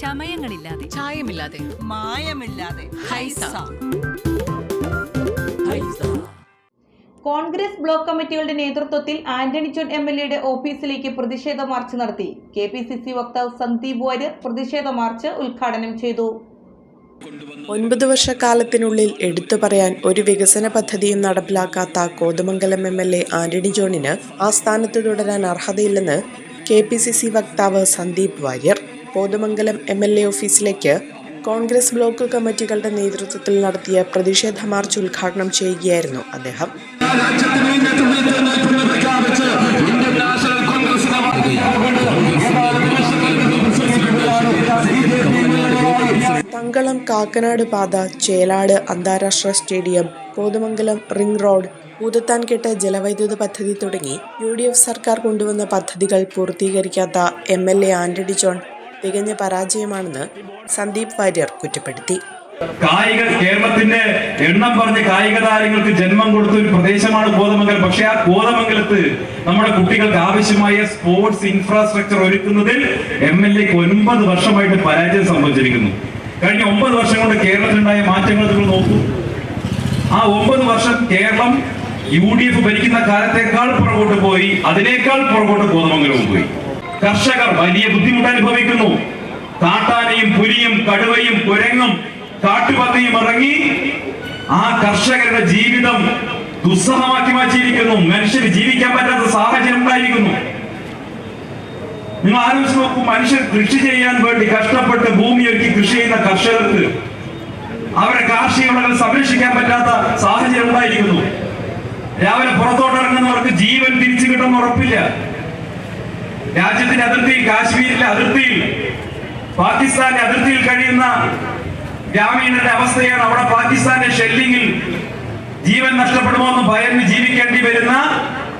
ചമയങ്ങളില്ലാതെ. ചായമില്ലാതെ. മായമില്ലാതെ. ഹൈസ. കോൺഗ്രസ് ബ്ലോക്ക് കമ്മിറ്റികളുടെ നേതൃത്വത്തിൽ ആന്റണി ജോൺ എം എൽ എയുടെ ഓഫീസിലേക്ക് പ്രതിഷേധ മാർച്ച് നടത്തി. കെ പി സി സി വക്താവ് സന്ദീപ് വാര്യർ പ്രതിഷേധ മാർച്ച് ഉദ്ഘാടനം ചെയ്തു. ഒൻപത് വർഷക്കാലത്തിനുള്ളിൽ എടുത്തു പറയാൻ ഒരു വികസന പദ്ധതിയും നടപ്പിലാക്കാത്ത Kothamangalam M L A Antony ജോണിന് ആ സ്ഥാനത്ത് തുടരാൻ അർഹതയില്ലെന്ന് കെ പി സി സി വക്താവ് Sandeep Warrier. Kothamangalam M L A ഓഫീസിലേക്ക് കോൺഗ്രസ് ബ്ലോക്ക് കമ്മിറ്റികളുടെ നേതൃത്വത്തിൽ നടത്തിയ പ്രതിഷേധ മാർച്ച് ഉദ്ഘാടനം ചെയ്യുകയായിരുന്നു അദ്ദേഹം. തങ്കളം കാക്കനാട് പാത ചേലാട് അന്താരാഷ്ട്ര stadium Kothamangalam ring road Bhoothathankettu ജലവൈദ്യുത പദ്ധതി തുടങ്ങി യു ഡി എഫ് സർക്കാർ കൊണ്ടുവന്ന പദ്ധതികൾ പൂർത്തീകരിക്കാത്ത M L A Antony John തികഞ്ഞ പരാജയമാണെന്ന് സന്ദീപ് വാര്യർ കുറ്റപ്പെടുത്തി. കായിക കേരളത്തിന്റെ എണ്ണം പറഞ്ഞ് കായിക താരങ്ങൾക്ക് ജന്മം കൊടുത്ത ഒരു പ്രദേശമാണ് കോതമംഗലം. പക്ഷെ ആ കോതമംഗലത്ത് നമ്മുടെ കുട്ടികൾക്ക് ആവശ്യമായ സ്പോർട്സ് ഇൻഫ്രാസ്ട്രക്ചർ ഒരുക്കുന്നതിൽ എം എൽ എക്ക് ഒൻപത് വർഷമായിട്ട് പരാജയം സംഭവിച്ചിരിക്കുന്നു. കഴിഞ്ഞ ഒമ്പത് വർഷം കൊണ്ട് കേരളത്തിലുണ്ടായ മാറ്റങ്ങൾ നിങ്ങൾ നോക്കൂ. ആ ഒമ്പത് വർഷം കേരളം യു ഡി എഫ് ഭരിക്കുന്ന കാലത്തേക്കാൾ പുറകോട്ട് പോയി അതിനേക്കാൾ പുറകോട്ട് കോതമംഗലവും പോയി. കർഷകർ വലിയ ബുദ്ധിമുട്ട് അനുഭവിക്കുന്നു കാട്ടാനയും പുലിയും കടുവയും കുരങ്ങും കാട്ടുപന്നിയും ഇറങ്ങി ആ കർഷകരുടെ ജീവിതം ദുസ്സഹമാക്കി മാറ്റിയിരിക്കുന്നു. മനുഷ്യന് ജീവിക്കാൻ പറ്റാത്ത സാഹചര്യം ഉണ്ടായിരിക്കുന്നു. നിങ്ങൾ ആലോചിച്ച് നോക്കൂ മനുഷ്യർ കൃഷി ചെയ്യാൻ വേണ്ടി കഷ്ടപ്പെട്ട് ഭൂമി ഒരുക്കി കൃഷി ചെയ്യുന്ന കർഷകർക്ക് അവരെ കാർഷിക വിളകൾ സംരക്ഷിക്കാൻ പറ്റാത്ത സാഹചര്യം ഉണ്ടായിരിക്കുന്നു. രാവിലെ പുറത്തോട്ടിറങ്ങുന്നവർക്ക് ജീവൻ തിരിച്ചു കിട്ടുമെന്ന് ഉറപ്പില്ല. രാജ്യത്തിന്റെ അതിർത്തിയിൽ കാശ്മീരിന്റെ അതിർത്തിയിൽ പാകിസ്ഥാന്റെ അതിർത്തിയിൽ കഴിയുന്ന ഗ്രാമീണരുടെ അവസ്ഥയാണ് അവിടെ പാകിസ്ഥാന്റെ ഷെല്ലിങ്ങിൽ ജീവൻ നഷ്ടപ്പെടുമോ എന്ന് ഭയന്ന് ജീവിക്കേണ്ടി വരുന്ന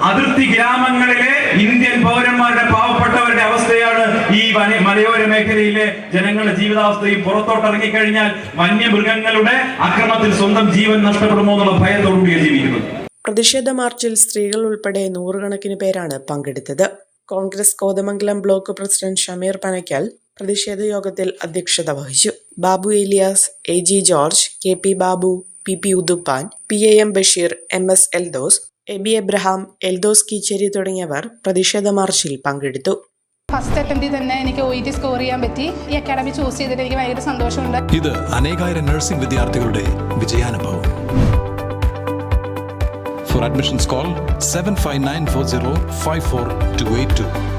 അതിർത്തി ഗ്രാമങ്ങളിലെ ഇന്ത്യൻ പൗരന്മാരുടെ പാവപ്പെട്ടവരുടെ അവസ്ഥയാണ് ഈ മലയോര മേഖലയിലെ ജനങ്ങളുടെ ജീവിതാവസ്ഥയും. പുറത്തോട്ടിറങ്ങിക്കഴിഞ്ഞാൽ വന്യമൃഗങ്ങളുടെ അക്രമത്തിൽ സ്വന്തം ജീവൻ നഷ്ടപ്പെടുമോ എന്നുള്ള ഭയത്തോടുകൂടിയാണ് ജീവിക്കുന്നത്. പ്രതിഷേധ മാർച്ചിൽ സ്ത്രീകൾ ഉൾപ്പെടെ നൂറുകണക്കിന് പേരാണ് പങ്കെടുത്തത്. കോൺഗ്രസ് കോതമംഗലം ബ്ലോക്ക് പ്രസിഡന്റ് ഷമീർ പനയ്ക്കൽ പ്രതിഷേധ യോഗത്തിൽ അധ്യക്ഷത വഹിച്ചു. Babu Elias A G George K P Babu P P Uduppan P A M Basheer M S Eldhose A B Abraham Eldhose Keecheri തുടങ്ങിയവർ പ്രതിഷേധ മാർച്ചിൽ പങ്കെടുത്തു. ഫസ്റ്റ് അറ്റംപ്റ്റിൽ തന്നെ എനിക്ക് ഒ ഇ ടി സ്കോർ ചെയ്യാൻ പറ്റി. ഈ അക്കാഡമി ചൂസ് ചെയ്തിട്ട് എനിക്ക് ഭയങ്കര സന്തോഷമുണ്ട്. ഇത് അനേകായിരം നഴ്സിംഗ് വിദ്യാർത്ഥികളുടെ വിജയാനുഭവം. For admissions, call 75940 54282.